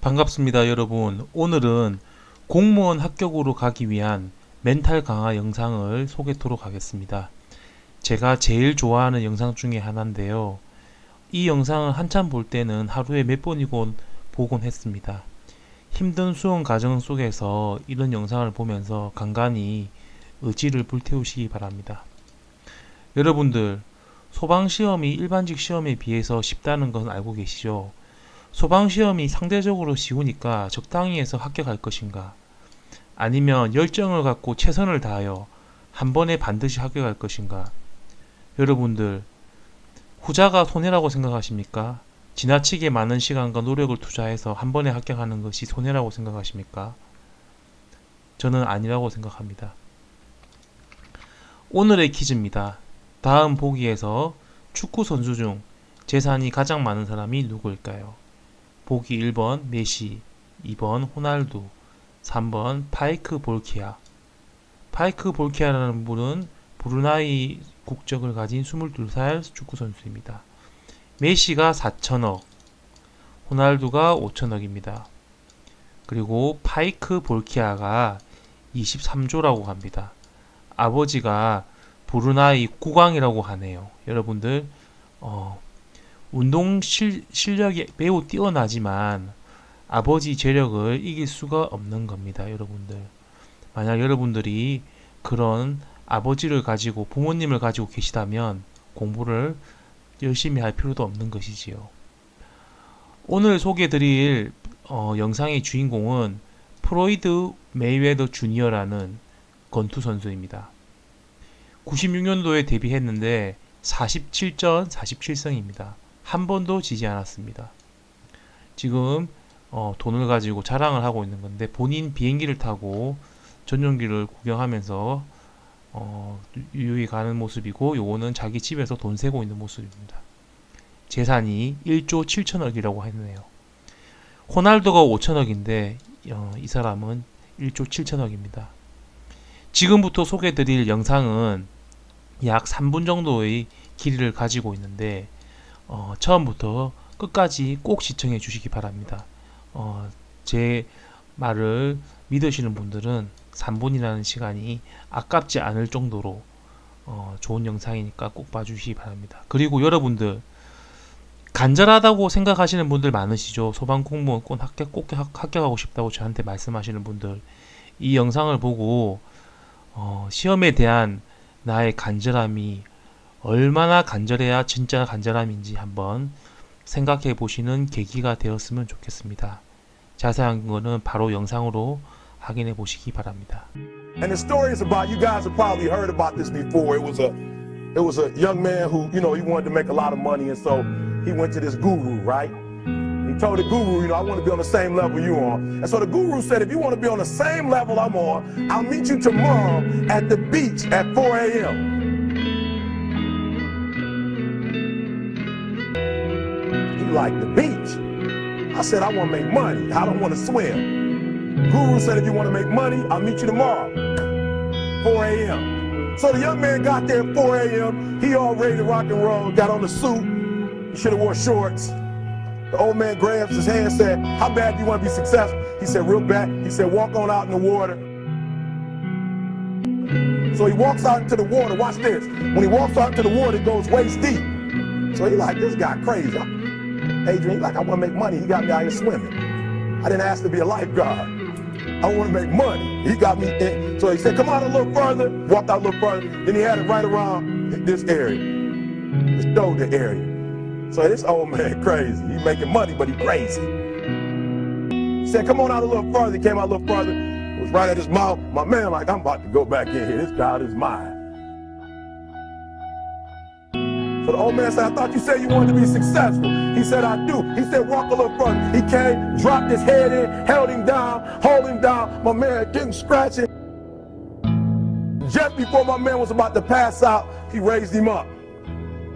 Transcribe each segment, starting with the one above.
반갑습니다, 여러분. 오늘은 공무원 합격으로 가기 위한 멘탈 강화 영상을 소개토록 하겠습니다. 제가 제일 좋아하는 영상 중에 하나인데요. 이 영상을 한참 볼 때는 하루에 몇 번이고 보곤 했습니다. 힘든 수험 과정 속에서 이런 영상을 보면서 간간히 의지를 불태우시기 바랍니다. 여러분들, 소방시험이 일반직 시험에 비해서 쉽다는 건 알고 계시죠? 소방시험이 상대적으로 쉬우니까 적당히 해서 합격할 것인가? 아니면 열정을 갖고 최선을 다하여 한 번에 반드시 합격할 것인가? 여러분들, 후자가 손해라고 생각하십니까? 지나치게 많은 시간과 노력을 투자해서 한 번에 합격하는 것이 손해라고 생각하십니까? 저는 아니라고 생각합니다. 오늘의 퀴즈입니다. 다음 보기에서 축구 선수 중 재산이 가장 많은 사람이 누구일까요? 보기 1번 메시, 2번 호날두, 3번 파이크 볼키아. 파이크 볼키아라는 분은 브루나이 국적을 가진 22살 축구 선수입니다. 메시가 4천억, 호날두가 5천억입니다. 그리고 파이크 볼키아가 23조라고 합니다. 아버지가 브루나이 국왕이라고 하네요. 여러분들 어, 운동 실, 실력이 매우 뛰어나지만 아버지 재력을 이길 수가 없는 겁니다, 여러분들. 만약 여러분들이 그런 아버지를 가지고 부모님을 가지고 계시다면 공부를 열심히 할 필요도 없는 것이지요. 오늘 소개드릴 어, 영상의 주인공은 프로이드 메이웨더 주니어라는 건투 선수입니다. 96년도에 데뷔했는데 47전 47승입니다. 한 번도 지지 않았습니다. 지금 어, 돈을 가지고 자랑을 하고 있는 건데 본인 비행기를 타고 전용기를 구경하면서 어, 유유히 가는 모습이고 요거는 자기 집에서 돈 세고 있는 모습입니다. 재산이 1조 7천억이라고 했네요. 호날두가 5천억인데 어, 이 사람은 1조 7천억입니다. 지금부터 소개드릴 영상은 약 3분 정도의 길이를 가지고 있는데 어, 처음부터 끝까지 꼭 시청해 주시기 바랍니다. 어, 제 말을 믿으시는 분들은 3분이라는 시간이 아깝지 않을 정도로 어, 좋은 영상이니까 꼭 봐주시기 바랍니다. 그리고 여러분들 간절하다고 생각하시는 분들 많으시죠. 소방 공무원 꼭 합격 꼭 합격하고 싶다고 저한테 말씀하시는 분들 이 영상을 보고 어, 시험에 대한 나의 간절함이 얼마나 간절해야 진짜 간절함인지 한번 생각해 보시는 계기가 되었으면 좋겠습니다. 자세한 거는 바로 영상으로 확인해 보시기 바랍니다. And the story is about you guys have probably heard about this before. It was a it was a young man who, you know, he wanted to make a lot of money and so he went to this guru, right? He told the guru, you know, I want to be on the same level you on. And so the guru said, if you want to be on the same level I'm on, I'll meet you tomorrow at the beach at 4 a.m. He liked the beach. I said, I want to make money. I don't want to swim. Guru said, if you want to make money, I'll meet you tomorrow, 4 a.m. So the young man got there at 4 a.m. He all ready to rock and roll, got on the suit. He should have wore shorts. The old man grabs his hand and said, how bad do you want to be successful? He said, real bad. He said, walk on out in the water. So he walks out into the water. Watch this. When he walks out into the water, it goes waist deep. So he like, this guy crazy. Adrian, like, I want to make money. He got me out here swimming. I didn't ask to be a lifeguard. I want to make money. He got me in. So he said, come out a little further. Walked out a little further. Then he had it right around this area, this shoulder area. So this old man crazy. He making money, but he crazy. He said, come on out a little further. He came out a little further. It was right at his mouth. My man like, I'm about to go back in here. This God is mine. So the old man said, I thought you said you wanted to be successful. He said, I do. He said, walk a little further. He came, dropped his head in, held him down, hold him down. My man getting scratching. Just before my man was about to pass out, he raised him up.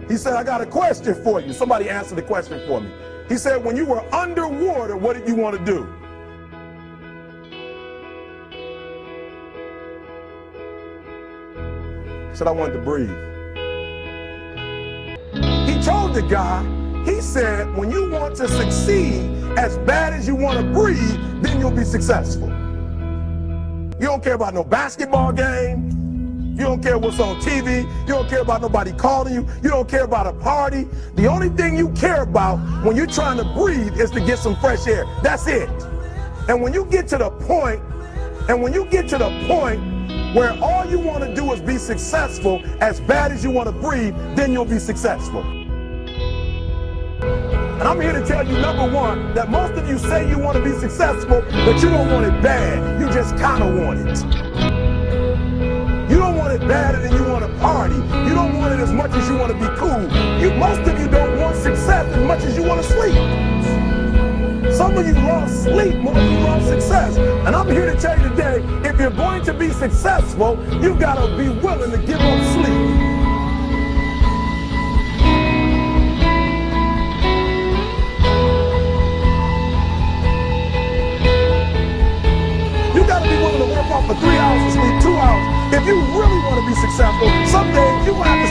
He said, I got a question for you. Somebody answer the question for me. He said, when you were underwater, what did you want to do? He said, I wanted to breathe. He the guy He said, when you want to succeed as bad as you want to breathe, then you'll be successful. You don't care about no basketball game. You don't care what's on TV. You don't care about nobody calling you. You don't care about a party. The only thing you care about when you're trying to breathe is to get some fresh air. That's it. And when you get to the point, and when you get to the point where all you want to do is be successful as bad as you want to breathe, then you'll be successful. And I'm here to tell you, number one, that most of you say you want to be successful, but you don't want it bad. You just kind of want it. You don't want it badder than you want to party. You don't want it as much as you want to be cool. You, most of you don't want success as much as you want to sleep. Some of you love sleep more than you love success. And I'm here to tell you today, if you're going to be successful, you've got to be willing to give up sleep. you really want to be successful, someday you have